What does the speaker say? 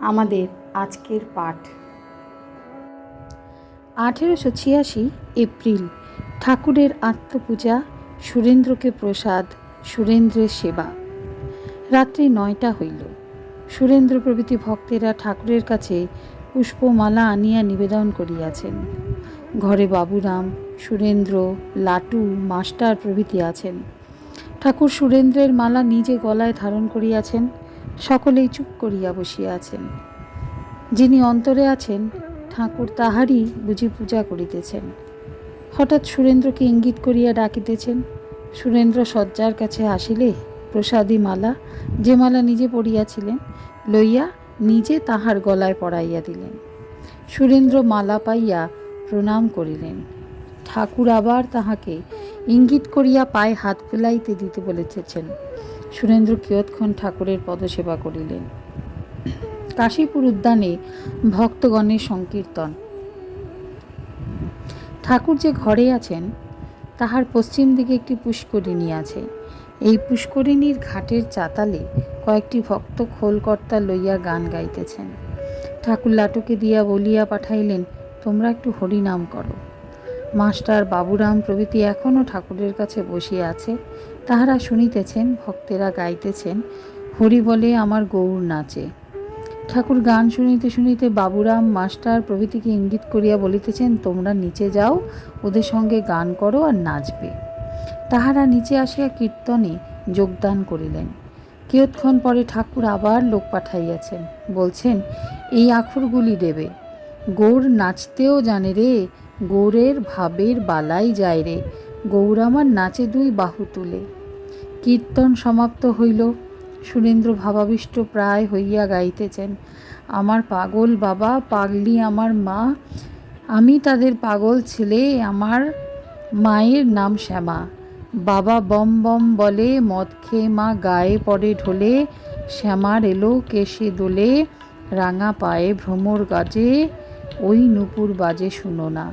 আমাদের আজকের পাঠ। আঠেরোশো ছিয়াশি এপ্রিল, ঠাকুরের আত্মপূজা, সুরেন্দ্রকে প্রসাদ, সুরেন্দ্রের সেবা। রাত্রি নয়টা হইল। সুরেন্দ্র প্রভৃতি ভক্তেরা ঠাকুরের কাছে পুষ্পমালা আনিয়া নিবেদন করিয়াছেন। ঘরে বাবুরাম, সুরেন্দ্র, লাটু, মাস্টার প্রভৃতি আছেন। ঠাকুর সুরেন্দ্রের মালা নিজে গলায় ধারণ করিয়াছেন। সকলেই চুপ করিয়া বসিয়া আছেন। যিনি অন্তরে আছেন, ঠাকুর তাহারই বুঝি পূজা করিতেছেন। হঠাৎ সুরেন্দ্রকে ইঙ্গিত করিয়া ডাকিতেছেন, সুরেন্দ্র শয্যার কাছে আসিলে প্রসাদী মালা, যে মালা নিজে পড়িয়াছিলেন, লইয়া নিজে তাহার গলায় পড়াইয়া দিলেন। সুরেন্দ্র মালা পাইয়া প্রণাম করিলেন। ঠাকুর আবার তাহাকে ইঙ্গিত করিয়া পায়ে হাত ফেলাইতে দিতে বলেছেন। সুরেন্দ্র কিয়ৎক্ষণ ঠাকুরের পদসেবা করিলেন। কাশীপুর উদ্যানে ভক্তগণের সংকীর্তন। ঠাকুর যে ঘরে আছেন, তাহার পশ্চিম দিকে একটি পুষ্করিণী আছে। এই পুষ্করিণীর ঘাটের চাতালে কয়েকটি ভক্ত খোলকর্তা লইয়া গান গাইতেছেন। ঠাকুর লাটুকে দিয়া বলিয়া পাঠাইলেন, তোমরা একটু হরিনাম করো। মাস্টার বাবুরাম প্রভৃতি এখনও ঠাকুরের কাছে বসিয়া আছে। তাহারা শুনিতেছেন, ভক্তেরা গাইতেছেন, হরি বলে আমার গৌর নাচে। ঠাকুর গান শুনিতে শুনিতে বাবুরাম মাস্টার প্রভৃতিকে ইঙ্গিত করিয়া বলিতেছেন, তোমরা নিচে যাও, ওদের সঙ্গে গান করো আর নাচবে। তাহারা নিচে আসিয়া কীর্তনে যোগদান করিলেন। কিয়ৎক্ষণ পরে ঠাকুর আবার লোক পাঠাইয়াছেন, বলছেন, এই আখরগুলি দেবে। গৌর নাচতেও জানে রে গৌরের ভাবের বালাই যায় রে। গৌর আমার নাচে দুই বাহু তুলে। কীর্তন সমাপ্ত হইল। সুরেন্দ্র ভাবাবিষ্ট প্রায় হইয়া গাইতেছেন, আমার পাগল বাবা, পাগলি আমার মা, আমি তাদের পাগল ছেলে, আমার মায়ের নাম শ্যামা। বাবা বম বম বলে, মদ খেয়ে মা গায়ে পড়ে ঢোলে, শ্যামার এলো কেশে দোলে, রাঙা পায়ে ভ্রমর গাজে, ওই নুপুর বাজে শুনো না।